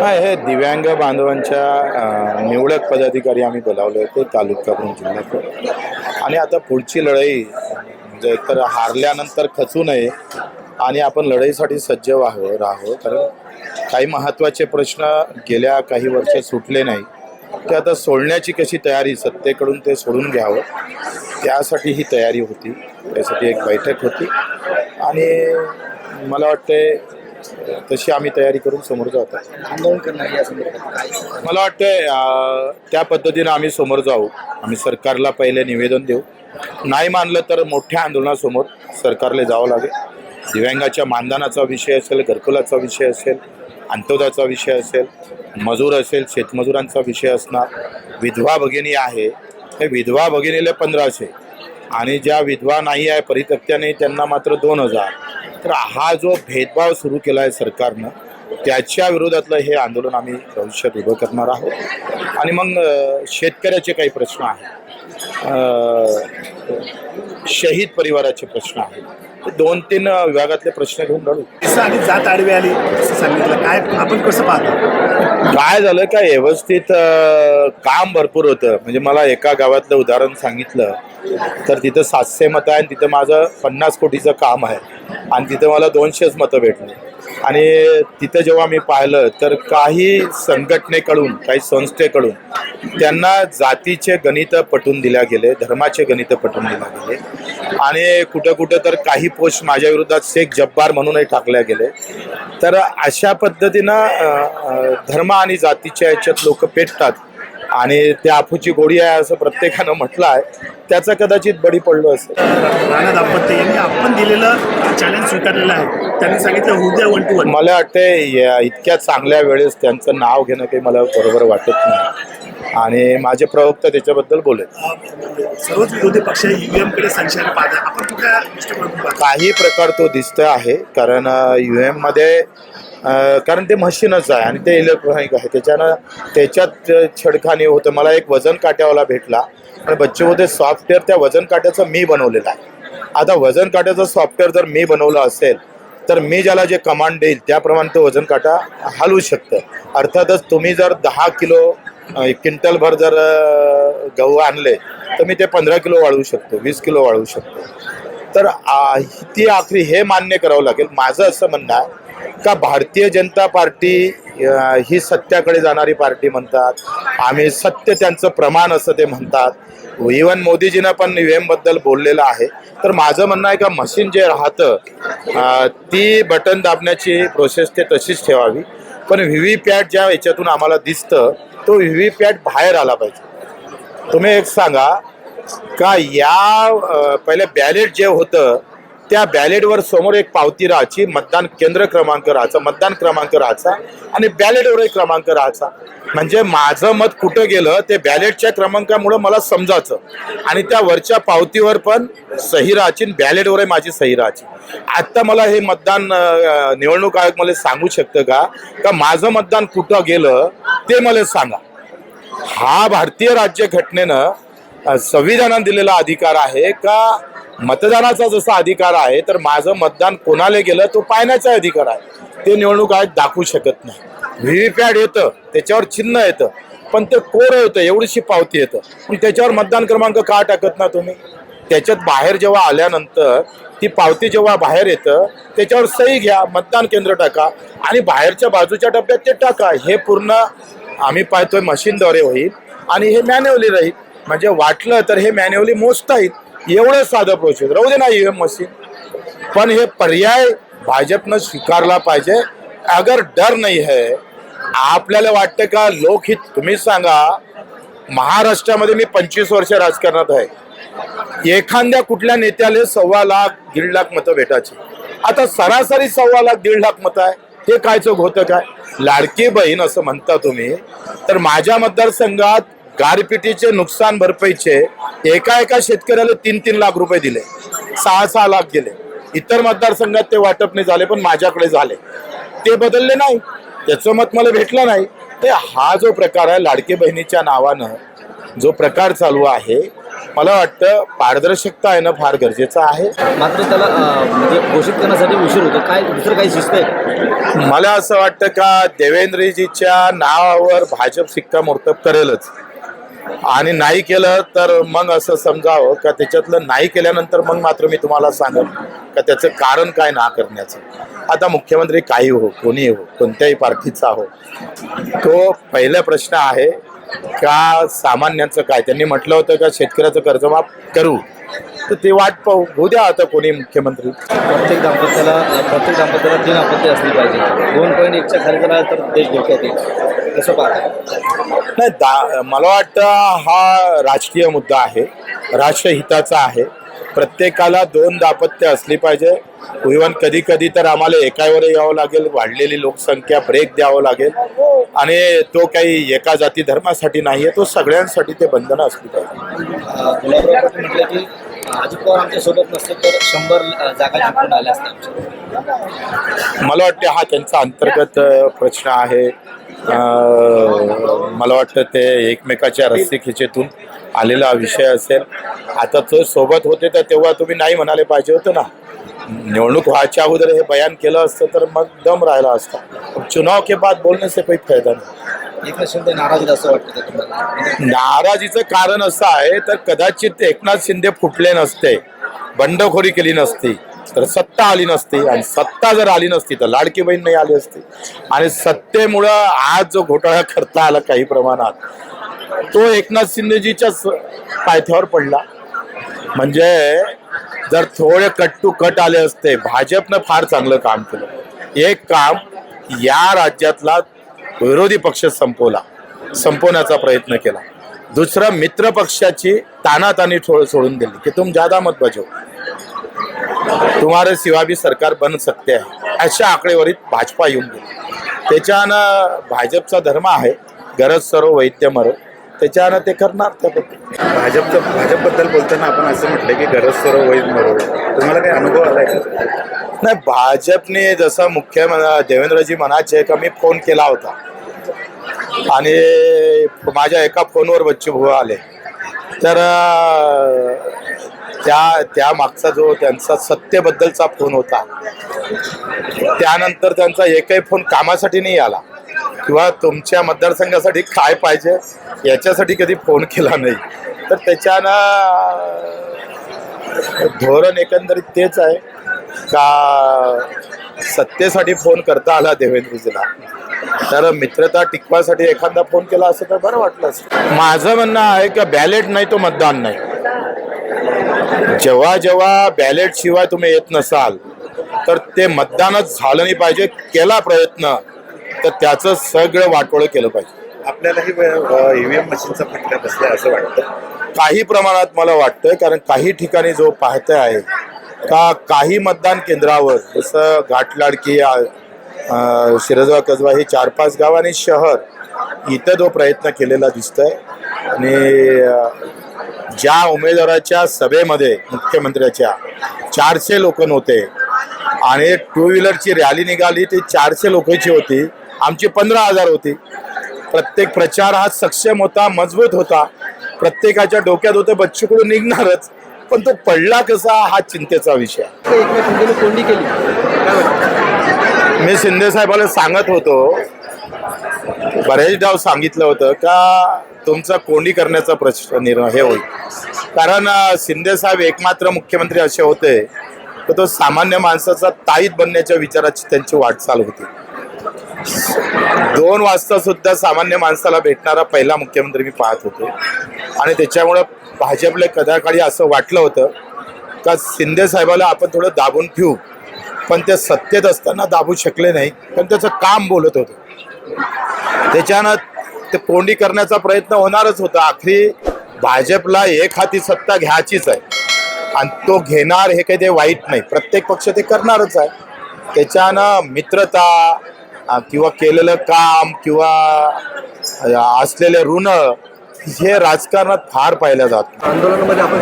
हा हे दिव्यांग बांधवांच्या निवडक पदाधिकारी आम्ही बोलावले होते तालुक्याकडून जिल्ह्यात आणि आता पुढची लढाई म्हणजे तर हारल्यानंतर खचू नये आणि आपण लढाईसाठी सज्ज व्हावं राहावं. कारण काही महत्त्वाचे प्रश्न गेल्या काही वर्ष सुटले नाही. ते आता सोडण्याची कशी तयारी सत्तेकडून ते सोडून घ्यावं त्यासाठी ही तयारी होती. त्यासाठी एक बैठक होती. आणि मला वाटते तशी आम्ही तयारी करून समोर जातो. आंदोलन या संदर्भात काय मला वाटतंय त्या पद्धतीनं आम्ही समोर जाऊ. आम्ही सरकारला पहिले निवेदन देऊ. नाही मानलं तर मोठ्या आंदोलनासमोर सरकारला जावं लागेल. दिव्यांगाच्या मानधनाचा विषय असेल घरकुलाचा विषय असेल अंत्योदयाचा विषय असेल मजूर असेल शेतमजुरांचा विषय असणार. विधवा भगिनी आहे. हे विधवा भगिनीला पंधराशे. आणि ज्या विधवा नाही आहे परितक्त्याने त्यांना मात्र दोन हजार. तर हा जो भेदभाव सुरू केला आहे सरकारनं त्याच्या विरोधातलं हे आंदोलन आम्ही भविष्यात उभं करणार आहोत. आणि मग शेतकऱ्याचे काही प्रश्न आहेत. शहीद परिवाराचे प्रश्न आहेत. दोन तीन विभागातले प्रश्न घेऊन लढू. जात आडवी आली असं सांगितलं. काय आपण कसं पाहतो? काय झालं का व्यवस्थित काम भरपूर होतं. म्हणजे मला एका गावातलं उदाहरण सांगितलं तर तिथं सातशे मतं आहे आणि तिथं माझं पन्नास कोटीचं काम आहे. आणि तिथं मला दोनशेच मतं भेटली. आणि तिथं जेव्हा मी पाहिलं तर काही संघटनेकडून काही संस्थेकडून त्यांना जातीचे गणित पटवून दिल्या गेले धर्माचे गणित पटवून दिल्या गेले. आणि कुठं कुठं तर काही पोस्ट माझ्या विरोधात शेख जब्बार म्हणूनही टाकल्या गेले. तर अशा पद्धतीनं धर्म आणि जातीच्या याच्यात लोक पेटतात. आणि ते आफूची गोडी आहे असं प्रत्येकानं म्हटलं आहे त्याचा कदाचित बळी पडलो असेल. राणा दाम्पत्य यांनी आपण दिलेलं चॅलेंज स्वीकारलेलं आहे. त्यांनी सांगितलं उद्या वन टू वन मला वाटते या इतक्या चांगल्या वेळेस त्यांचं नाव घेणं काही मला बरोबर वाटत नाही. आणि माझे प्रवक्ता त्याच्याबद्दल बोलेल. सर्वच विरोधी पक्ष ईव्हीएमकडे संशयाने आपण कुठल्या काही प्रकार तो दिसतो आहे कारण यू एममध्ये कारण ते मशीनच आहे आणि ते इलेक्ट्रॉनिक आहे. त्याच्यानं त्याच्यात छडखानी होतं. मला एक वजन काट्यावाला भेटला. आणि बच्चेमध्ये सॉफ्टवेअर त्या वजन काट्याचं मी बनवलेलं आहे. आता वजन काट्याचं सॉफ्टवेअर जर मी बनवलं असेल तर मी ज्याला जे कमांड देईल त्याप्रमाणे तो वजन काटा हलवू शकतं. अर्थातच तुम्ही जर दहा किलो क्विंटल क्विंटलभर जर गहू आणले तर मी ते पंधरा किलो वाढवू शकतो वीस किलो वाढवू शकतो. तर ती आखरी हे मान्य करावं लागेल. माझं असं म्हणणं आहे का भारतीय जनता पार्टी ही सत्याकडे जाणारी पार्टी म्हणतात. आम्ही सत्य त्यांचं प्रमाण असं ते म्हणतात. इवन मोदीजीनं पण ई बोललेलं आहे. तर माझं म्हणणं आहे का मशीन जे राहतं ती बटन दाबण्याची प्रोसेस ते तशीच ठेवावी. पण व्ही व्ही पॅट ज्या याच्यातून आम्हाला दिसतं तो व्ही पॅट बाहेर आला पाहिजे. तुम्ही एक सांगा का या पहिले बॅलेट जे होतं त्या बॅलेटवर समोर एक पावती राहायची मतदान केंद्र क्रमांक राहायचा मतदान क्रमांक राहायचा आणि बॅलेटवर एक क्रमांक राहायचा. म्हणजे माझं मत कुठं गेलं ते बॅलेटच्या क्रमांकामुळं मला समजायचं. आणि त्या वरच्या पावतीवर पण सही राहायची आणि बॅलेटवरही माझी सही राहायची. आत्ता मला हे मतदान निवडणूक आयोग मला सांगू शकतं का? का माझं मतदान कुठं गेलं ते मला सांगा. हा भारतीय राज्यघटनेनं अ, संविधानात दिलेला अधिकार आहे का? मतदानाचा जसा अधिकार आहे तर माझं मतदान कोणाला गेलं? तो पाहण्याचा अधिकार आहे. ते निवडणूक आयोग दाखवू शकत नाही. व्ही व्ही पॅड येतं त्याच्यावर चिन्ह येतं पण ते कोर होतं एवढीशी पावती येतं. पण त्याच्यावर मतदान क्रमांक का टाकत ना तुम्ही? त्याच्यात बाहेर जेव्हा आल्यानंतर ती पावती जेव्हा बाहेर येतं त्याच्यावर सही घ्या मतदान केंद्र टाका आणि बाहेरच्या बाजूच्या डब्यात ते टाका. हे पूर्ण आम्ही पाहतोय मशीनद्वारे होईल आणि हे मॅन्युअली राहील. म्हणजे वाटलं तर हे मॅन्युअली मोजता येईल. एवढं साधं प्रोसेस राहू दे ना ई मशीन पण हे पर्याय भाजपनं स्वीकारला पाहिजे. अगर डर नाही है आपल्याला वाटतं का लोकहित तुम्ही सांगा महाराष्ट्रामध्ये मी पंचवीस वर्ष राजकारणात आहे. एखाद्या कुठल्या नेत्याला सव्वा लाख दीड लाख मतं भेटायची. आता सरासरी सव्वा लाख दीड लाख मतं आहे. हे काय चोख होतं काय? लाडकी बहीण असं म्हणता तुम्ही. तर माझ्या मतदारसंघात गारपिटीचे नुकसान भरपाईचे एका एका शेतकऱ्याला तीन तीन लाख रुपये दिले. सहा सहा लाख गेले. इतर मतदारसंघात ते वाटप नाही झाले पण माझ्याकडे झाले. ते बदलले नाही. त्याचं मत मला भेटलं नाही. ते हा जो प्रकार आहे लाडके बहिणीच्या नावानं जो प्रकार चालू आहे मला वाटतं पारदर्शकता येणं फार गरजेचं आहे. मात्र त्याला म्हणजे घोषित करण्यासाठी उशीर होतो. काय दुसरं काही शिस्त आहे मला असं वाटतं का देवेंद्रजीच्या नावावर भाजप शिक्कामोर्तब करेलच. आणि नाही केलं तर मग असं समजावं का त्याच्यातलं नाही केल्यानंतर मग मात्र मी तुम्हाला सांगेन का त्याचं कारण काय ना करण्याचं. आता मुख्यमंत्री काही हो कोणी हो कोणत्याही पार्टीचा हो. तो पहिला प्रश्न आहे का सामान्यांचं काय? त्यांनी म्हटलं होतं का शेतकऱ्याचं कर्जमाफ करू? तर ते वाट पाहू. होऊ द्या आता कोणी मुख्यमंत्री. प्रत्येक दाम्पत्याला प्रत्येक दाम्पत्याला तीन अपत्य असली पाहिजे. दोन पॉईंट एकच्या खाली जरा तर देश धोक्यात येईल. कसं पाहता? नाही दा मला वाटतं हा राजकीय मुद्दा आहे. राष्ट्रहिताचा आहे. प्रत्येकाला दोन दापत्य असली पाहिजे. इव्हन कधी कधी तर आम्हाला एकावर यावं लागेल वाढलेली लोकसंख्या ब्रेक द्यावं लागेल. आणि तो काही एका जाती धर्मासाठी नाही आहे तो सगळ्यांसाठी ते बंधनं असली पाहिजे. म्हटलं की अजित पवार नसते तर शंभर जागा जिंकून आल्या मला वाटते हा त्यांचा अंतर्गत प्रश्न आहे. मला वाटतं ते एकमेकाच्या रस्सीखिचेतून आलेला विषय असेल. आता तो सोबत होते तर तेव्हा तुम्ही नाही म्हणाले पाहिजे होतं ना. निवडणूक व्हायच्या अगोदर हे बयान केलं असतं तर मग दम राहिला असता. चुनाव के बाद बोलने से कोई फायदा नाही. एकनाथ शिंदे नाराज आहेत असं वाटतं नाराजीचं कारण असं आहे तर कदाचित एकनाथ शिंदे फुटले नसते बंडखोरी केली नसती तर सत्ता आली नसती आणि सत्ता जर आली नसती तर लाडकी बहीण नाही आली असती. आणि सत्तेमुळं आज जो घोटाळा करता आला काही प्रमाणात तो एकनाथ शिंदेजीच्याच पायथ्यावर पडला. म्हणजे जर थोडे कट टू कट आले असते भाजपनं फार चांगलं काम केलं. एक काम या राज्यातला विरोधी पक्ष संपवला संपवण्याचा प्रयत्न केला. दुसरं मित्र पक्षाची तानातानी ठोळ सोडून दिली की तुम ज्यादा मत बजव तुम्हारे सिवा भी सरकार बन सकते आहे अशा आकडेवारीत भाजपा येऊन गेली. त्याच्यानं भाजपचा धर्म आहे गरज सर्व वैद्य मरो त्याच्यानं ते करणार त्या. भाजपचं भाजपबद्दल बोलताना आपण असं म्हटलं की गरज सर्व वैध मरो तुम्हाला काही अनुभव आलाय का? नाही भाजपने जसं मुख्यमंत्री देवेंद्रजी म्हणायचे का मी फोन केला होता. आणि माझ्या एका फोनवर बच्चू भाऊ आले. तर त्या त्या मागचा जो त्यांचा सत्तेबद्दलचा फोन होता त्यानंतर त्यांचा एकही फोन कामासाठी नाही आला. किंवा तुमच्या मतदारसंघासाठी काय पाहिजे याच्यासाठी कधी फोन केला नाही. तर त्याच्यानं धोरण एकंदरीत तेच आहे का सत्तेसाठी फोन करता आला देवेंद्रजीला. तर मित्रता टिकवासाठी एखादा फोन केला असं तर बरं वाटलं असतं. माझं म्हणणं आहे का बॅलेट नाही तो मतदान नाही. जेव्हा जेव्हा बॅलेट शिवाय तुम्ही येत नसाल तर ते मतदानच झालं नाही पाहिजे केला प्रयत्न. तर त्याचं सगळं वाटोळं केलं पाहिजे. आपल्यालाही ईव्हीएम मशीनचा फटका बसलाय असं वाटतं. काही प्रमाणात मला वाटतंय कारण काही ठिकाणी जो पाहते आहे का काही मतदान केंद्रावर जसं घाटलाडकी शिरजवा कसबा ही चार पाच गाव आणि शहर इथं जो प्रयत्न केलेला दिसतोय. आणि ज्या उमेदवाराच्या सभेमध्ये मुख्यमंत्र्याच्या चारशे लोक नव्हते. आणि टू व्हीलरची रॅली निघाली ती चारशे लोकांची होती. आमची पंधरा हजार होती. प्रत्येक प्रचार हा सक्षम होता मजबूत होता. प्रत्येकाच्या डोक्यात होतं बच्चूकडून निघणारच. पण तो पडला कसा हा चिंतेचा विषय कोंडी केली. मी शिंदे साहेबाला सांगत होतो. बरेचदा सांगितलं होतं का तुमचा कोंडी करण्याचा प्रश्न निर्णय हे होईल. कारण शिंदे साहेब एकमात्र मुख्यमंत्री असे होते. तर तो सामान्य माणसाचा ताईत बनण्याच्या विचाराची त्यांची वाटचाल होती. दोन वाजता सुद्धा सामान्य माणसाला भेटणारा पहिला मुख्यमंत्री मी पाहत होतो. आणि त्याच्यामुळं भाजपला कदाकाळी असं वाटलं होतं का शिंदे साहेबाला आपण थोडं दाबून ठेवू. पण ते सत्तेत असताना दाबू शकले नाही पण त्याचं काम बोलत होतं. त्याच्यानं ते कोंडी करण्याचा प्रयत्न होणारच होता. आखरी भाजपला एक हाती सत्ता घ्यायचीच आहे. आणि तो घेणार हे काही ते वाईट नाही. प्रत्येक पक्ष ते करणारच आहे. त्याच्यानं मित्रता किंवा केलेलं काम किंवा असलेले ऋण हे राजकारणात फार पाहिलं जात आंदोलनामध्ये आपण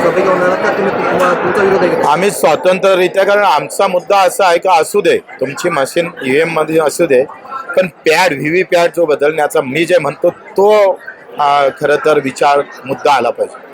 आम्ही स्वतंत्ररित्या कारण आमचा मुद्दा असा आहे का असू दे तुमची मशीन ईव्हीएममध्ये असू दे पण पॅड व्ही व्ही पॅड जो बदलण्याचा मी जे म्हणतो तो खरं तर विचार मुद्दा आला पाहिजे.